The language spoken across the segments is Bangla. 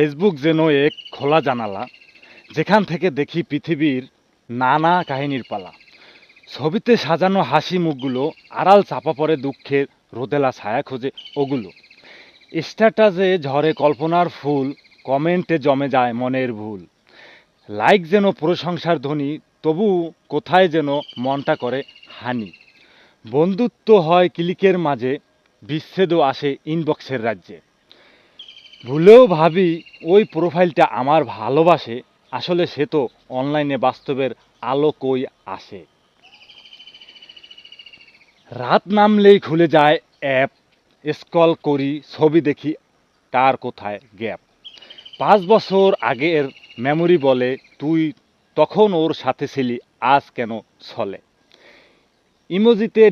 ফেসবুক যেন এক খোলা জানালা, যেখান থেকে দেখি পৃথিবীর নানা কাহিনীর পালা। ছবিতে সাজানো হাসি মুখগুলো আড়াল চাপা পড়ে দুঃখের রোদেলা ছায়া খোঁজে ওগুলো। স্ট্যাটাসে ঝরে কল্পনার ফুল, কমেন্টে জমে যায় মনের ভুল। লাইক যেন প্রশংসার ধ্বনি, তবু কোথায় যেন মনটা করে হানি। বন্ধুত্ব হয় ক্লিকের মাঝে, বিচ্ছেদও আসে ইনবক্সের রাজ্যে। ভুলেও ভাবি ওই প্রোফাইলটা আমার ভালোবাসে, আসলে সে তো অনলাইনে বাস্তবের আলো কই আসে। রাত নামলেই খুলে যায় অ্যাপ স্কল করি, ছবি দেখি কার কোথায় গ্যাপ পাঁচ বছর আগের মেমোরি বলে, তুই তখন ওর সাথে ছিলি, আজ কেন ছলে? ইমোজিতে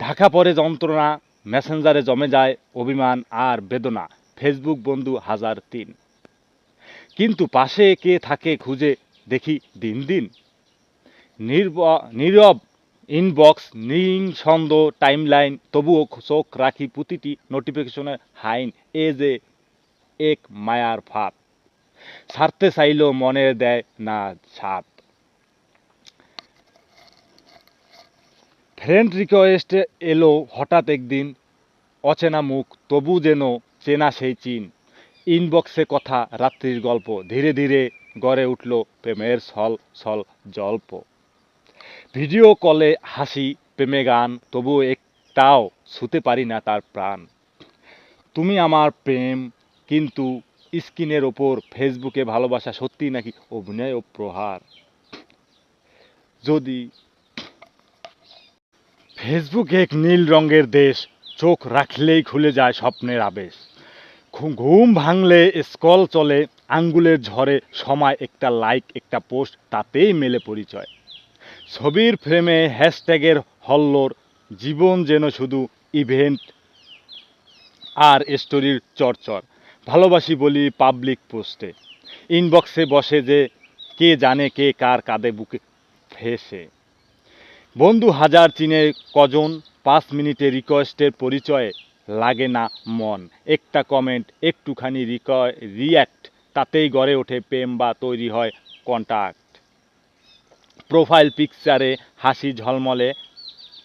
ঢাকা পড়ে যন্ত্রণা মেসেঞ্জারে জমে যায় অভিমান আর বেদনা। ফেসবুক বন্ধু হাজার তিন। কিন্তু পাশে কে থাকে খুঁজে দেখি দিন দিন। নির্ব ইনবক্স নিং ছন্দ টাইমলাইন তবুও চোখ রাখি প্রতিটি নোটিফিকেশনের হাইন। এ যে এক মায়ার ফাঁদ। ছাড়তে চাইলেও মনে দেয় না ছাদ। ফ্রেন্ড রিকোয়েস্টে এলো হঠাৎ একদিন। অচেনা মুখ, তবু যেন চেনা সেই চিন। ইনবক্সে কথা, রাত্রির গল্প, ধীরে ধীরে গড়ে উঠল প্রেমের ছল ছল জল্প। ভিডিও কলে হাসি, প্রেমে গান তবু একটাও ছুতে পারি না তার প্রাণ। তুমি আমার প্রেম, কিন্তু স্ক্রিনের ওপর ফেসবুকে ভালোবাসা সত্যি নাকি অভিনয় ও প্রহার? যদি ফেসবুক এক নীল রঙের দেশ, চোখ রাখলেই খুলে যায় স্বপ্নের আবেশ। ঘুম ভাঙলে স্কল চলে, আঙ্গুলের ঝড়ে, সময় একটা লাইক একটা পোস্ট তাতেই মেলে পরিচয়। ছবির ফ্রেমে হ্যাশট্যাগের হল্লোর, জীবন যেন শুধু ইভেন্ট আর স্টোরির চরচর। ভালোবাসি বলি পাবলিক পোস্টে ইনবক্সে বসে যে কে জানে কে কার কাঁধে বুকে ফেসে। বন্ধু হাজার চিনে কজন, পাঁচ মিনিটে রিকোয়েস্টের পরিচয়ে লাগে না মন। একটা কমেন্ট একটুখানি রিয়্যাক্ট তাতেই গড়ে ওঠে প্রেম বা তৈরি হয় কন্টাক্ট প্রোফাইল পিকচারে হাসি ঝলমলে,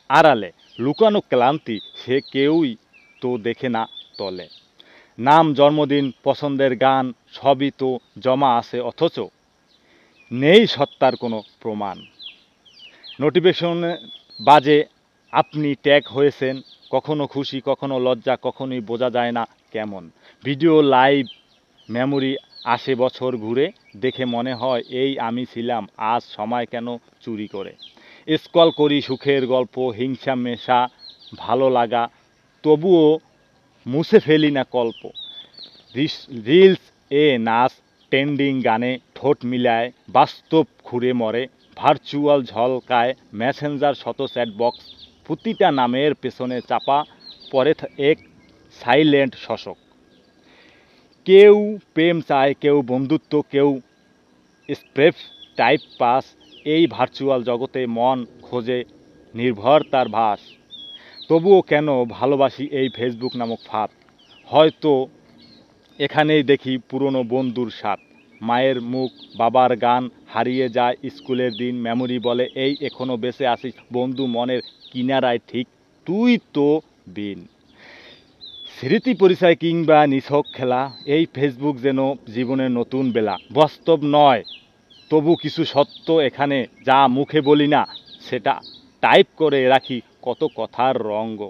আড়ালে। লুকানো ক্লান্তি, সে কেউই তো দেখে না তলে। নাম, জন্মদিন, পছন্দের গান, সবই তো জমা আছে অথচ নেই সত্তার কোনো প্রমাণ। নোটিফিকেশন বাজে, আপনি ট্যাগ হয়েছেন কখনো খুশি, কখনো লজ্জা, কখনোই বোঝা যায় না কেমন। ভিডিও লাইভ মেমোরি আসে বছর ঘুরে দেখে মনে হয়, এই আমি ছিলাম, আজ সময় কেন চুরি করে? স্কল করি সুখের গল্প, হিংসা মেশা ভালো লাগা, তবুও মুছে ফেলি না কল্প। রিলস এ নাচ, ট্রেন্ডিং গানে ঠোঁট মিলায়, বাস্তব খুঁড়ে মরে ভার্চুয়াল ঝলকায় মেসেঞ্জার শত চ্যাট বক্স প্রতিটা নামের পেছনে চাপা পরে এক সাইলেন্ট শশক কেউ প্রেম চায়, কেউ বন্ধুত্ব, কেউ স্প্রেফ টাইপ পাস। এই ভার্চুয়াল জগতে মন খোঁজে নির্ভর তার ভাস। তবুও কেন ভালোবাসি এই ফেসবুক নামক ফাঁদ? হয়তো এখানেই দেখি পুরনো বন্ধুর স্বাদ। মায়ের মুখ, বাবার গান হারিয়ে যায় স্কুলের দিন মেমোরি বলে, এই এখনও বেঁচে আছিস বন্ধু মনের কিনারায় ঠিক তুই তো বিন। স্মৃতি পরিচয় কিংবা নিছক খেলা, এই ফেসবুক যেন জীবনের নতুন বেলা। বাস্তব নয়, তবু কিছু সত্য এখানে যা মুখে বলি না, সেটা টাইপ করে রাখি কত কথার রঙ্গ।